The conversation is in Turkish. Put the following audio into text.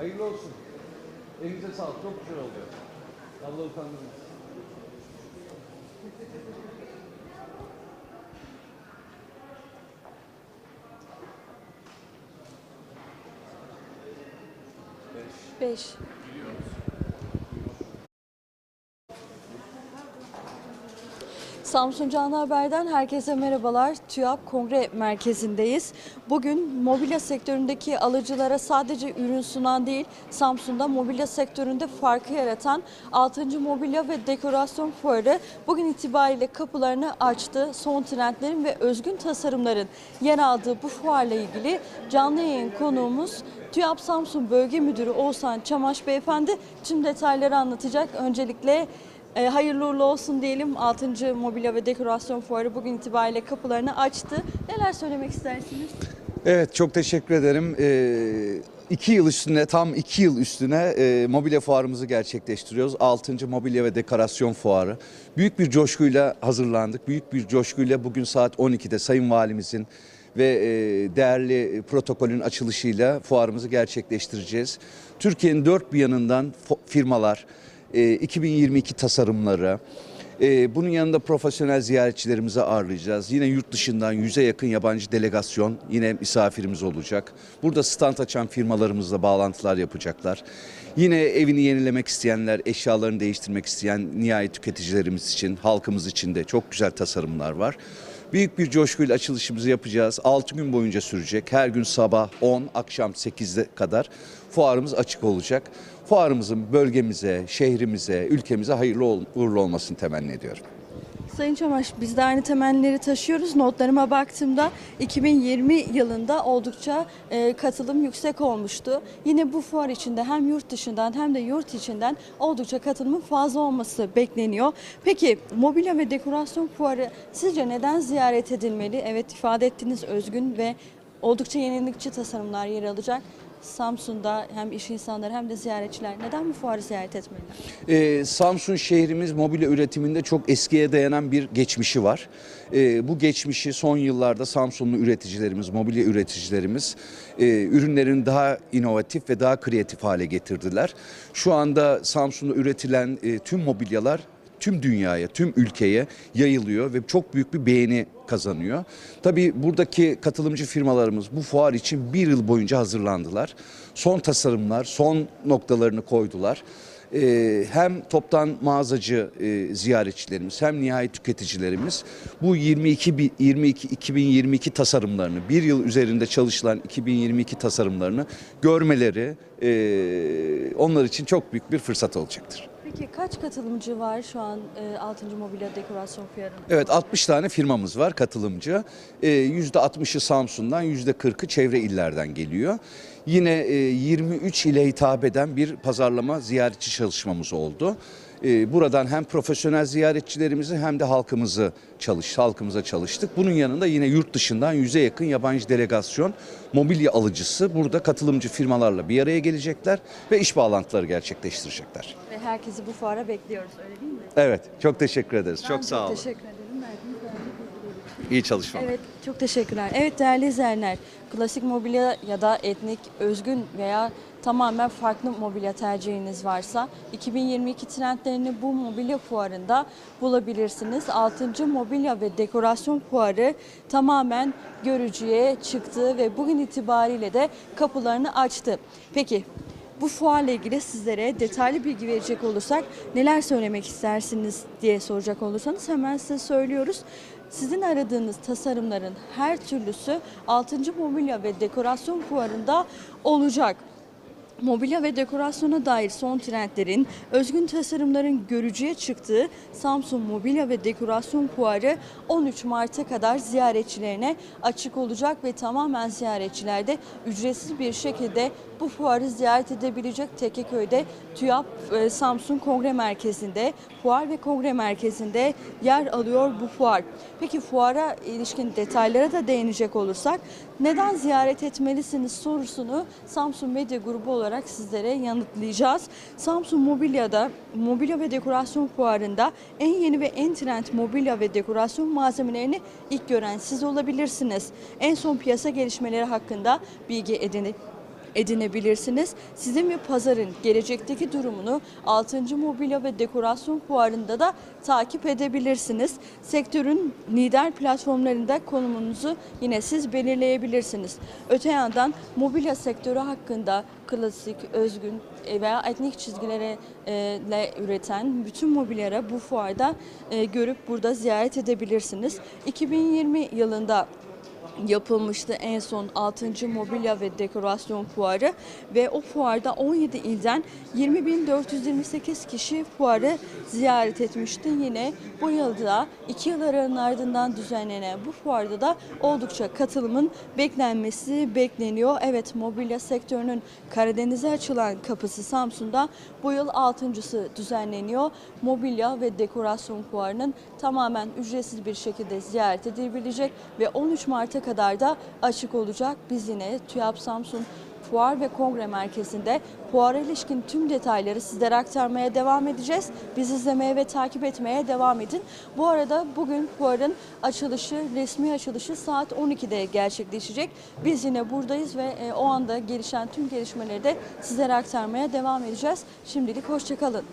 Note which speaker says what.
Speaker 1: Hayırlı olsun. Elinize sağlık. Çok güzel oldu. Allah utandırmasın.
Speaker 2: Beş. Samsun Canlı Haber'den herkese merhabalar. TÜYAP Kongre Merkezi'ndeyiz. Bugün mobilya sektöründeki alıcılara sadece ürün sunan değil, Samsun'da mobilya sektöründe farkı yaratan 6. Mobilya ve Dekorasyon Fuarı bugün itibariyle kapılarını açtı. Son trendlerin ve özgün tasarımların yer aldığı bu fuarla ilgili canlı yayın konuğumuz TÜYAP Samsun Bölge Müdürü Oğuzhan Çamaş Beyefendi tüm detayları anlatacak. Öncelikle e, hayırlı uğurlu olsun diyelim. 6. Mobilya ve Dekorasyon Fuarı bugün itibariyle kapılarını açtı. Neler söylemek istersiniz?
Speaker 3: Evet çok teşekkür ederim. Ee, iki yıl üstüne tam iki yıl üstüne e, mobilya fuarımızı gerçekleştiriyoruz. 6. Mobilya ve Dekorasyon Fuarı. Büyük bir coşkuyla hazırlandık. Büyük bir coşkuyla bugün saat 12'de Sayın Valimizin ve e, değerli protokolün açılışıyla fuarımızı gerçekleştireceğiz. Türkiye'nin dört bir yanından firmalar, e, 2022 tasarımları, ee, bunun yanında profesyonel ziyaretçilerimizi ağırlayacağız. Yine yurt dışından yüze yakın yabancı delegasyon yine misafirimiz olacak. Burada stand açan firmalarımızla bağlantılar yapacaklar. Yine evini yenilemek isteyenler, eşyalarını değiştirmek isteyen nihayet tüketicilerimiz için, halkımız için de çok güzel tasarımlar var. Büyük bir coşkuyla açılışımızı yapacağız. 6 gün boyunca sürecek. Her gün sabah 10, akşam 8'de kadar fuarımız açık olacak. Fuarımızın bölgemize, şehrimize, ülkemize hayırlı uğurlu olmasını temenni ediyorum.
Speaker 2: Sayın Çamaş biz de aynı temennileri taşıyoruz. Notlarıma baktığımda 2020 yılında oldukça e, katılım yüksek olmuştu. Yine bu fuar içinde hem yurt dışından hem de yurt içinden oldukça katılımın fazla olması bekleniyor. Peki mobilya ve dekorasyon fuarı sizce neden ziyaret edilmeli? Evet ifade ettiğiniz özgün ve oldukça yenilikçi tasarımlar yer alacak. Samsun'da hem iş insanları hem de ziyaretçiler neden bu fuarı ziyaret etmeliler?
Speaker 3: Ee, Samsun şehrimiz mobilya üretiminde çok eskiye dayanan bir geçmişi var. Ee, bu geçmişi son yıllarda Samsunlu üreticilerimiz, mobilya üreticilerimiz e, ürünlerini daha inovatif ve daha kreatif hale getirdiler. Şu anda Samsun'da üretilen e, tüm mobilyalar tüm dünyaya, tüm ülkeye yayılıyor ve çok büyük bir beğeni kazanıyor. Tabii buradaki katılımcı firmalarımız bu fuar için bir yıl boyunca hazırlandılar. Son tasarımlar, son noktalarını koydular. Ee, hem toptan mağazacı e, ziyaretçilerimiz hem nihayet tüketicilerimiz bu 22 bi- 22 2022 tasarımlarını bir yıl üzerinde çalışılan 2022 tasarımlarını görmeleri e, onlar için çok büyük bir fırsat olacaktır.
Speaker 2: Peki kaç katılımcı var şu an e, 6. Mobilya Dekorasyon Fuarı'nda?
Speaker 3: Evet 60 tane firmamız var katılımcı. Ee, %60'ı Samsun'dan %40'ı çevre illerden geliyor. Yine e, 23 ile hitap eden bir pazarlama ziyaretçi çalışmamız oldu. Ee, Buradan hem profesyonel ziyaretçilerimizi hem de halkımızı çalış, halkımıza çalıştık. Bunun yanında yine yurt dışından yüze yakın yabancı delegasyon mobilya alıcısı burada katılımcı firmalarla bir araya gelecekler ve iş bağlantıları gerçekleştirecekler.
Speaker 2: Ve herkesi bu fuara bekliyoruz öyle değil mi?
Speaker 3: Evet, çok teşekkür ederiz.
Speaker 2: Ben
Speaker 3: çok sağ olun.
Speaker 2: teşekkür ederim. Verdiğiniz değerli bilgiler için.
Speaker 3: İyi çalışmalar.
Speaker 2: Evet çok teşekkürler. Evet değerli izleyenler klasik mobilya ya da etnik, özgün veya tamamen farklı mobilya tercihiniz varsa 2022 trendlerini bu mobilya fuarında bulabilirsiniz. 6. Mobilya ve Dekorasyon Fuarı tamamen görücüye çıktı ve bugün itibariyle de kapılarını açtı. Peki bu fuarla ilgili sizlere detaylı bilgi verecek olursak neler söylemek istersiniz diye soracak olursanız hemen size söylüyoruz. Sizin aradığınız tasarımların her türlüsü 6. Mobilya ve Dekorasyon Fuarı'nda olacak. Mobilya ve dekorasyona dair son trendlerin, özgün tasarımların görücüye çıktığı Samsun Mobilya ve Dekorasyon Fuarı 13 Mart'a kadar ziyaretçilerine açık olacak ve tamamen ziyaretçiler de ücretsiz bir şekilde bu fuarı ziyaret edebilecek Tekeköy'de TÜYAP e, Samsun Kongre Merkezi'nde, fuar ve kongre merkezinde yer alıyor bu fuar. Peki fuara ilişkin detaylara da değinecek olursak neden ziyaret etmelisiniz sorusunu Samsun Medya Grubu olarak sizlere yanıtlayacağız. Samsun Mobilya'da mobilya ve dekorasyon fuarında en yeni ve en trend mobilya ve dekorasyon malzemelerini ilk gören siz olabilirsiniz. En son piyasa gelişmeleri hakkında bilgi edinip edinebilirsiniz. Sizin bir pazarın gelecekteki durumunu 6. Mobilya ve Dekorasyon Fuarı'nda da takip edebilirsiniz. Sektörün lider platformlarında konumunuzu yine siz belirleyebilirsiniz. Öte yandan mobilya sektörü hakkında klasik, özgün veya etnik çizgilere e, üreten bütün mobilyaları bu fuarda e, görüp burada ziyaret edebilirsiniz. 2020 yılında yapılmıştı en son 6. Mobilya ve Dekorasyon Fuarı ve o fuarda 17 ilden 20.428 kişi fuarı ziyaret etmişti. Yine bu yılda 2 yıl aranın ardından düzenlenen bu fuarda da oldukça katılımın beklenmesi bekleniyor. Evet mobilya sektörünün Karadeniz'e açılan kapısı Samsun'da bu yıl 6.sı düzenleniyor. Mobilya ve Dekorasyon Fuarı'nın tamamen ücretsiz bir şekilde ziyaret edilebilecek ve 13 Mart'a kadar da açık olacak. Biz yine TÜYAP Samsun Fuar ve Kongre Merkezi'nde fuara ilişkin tüm detayları sizlere aktarmaya devam edeceğiz. Bizi izlemeye ve takip etmeye devam edin. Bu arada bugün fuarın açılışı, resmi açılışı saat 12'de gerçekleşecek. Biz yine buradayız ve e, o anda gelişen tüm gelişmeleri de sizlere aktarmaya devam edeceğiz. Şimdilik hoşçakalın.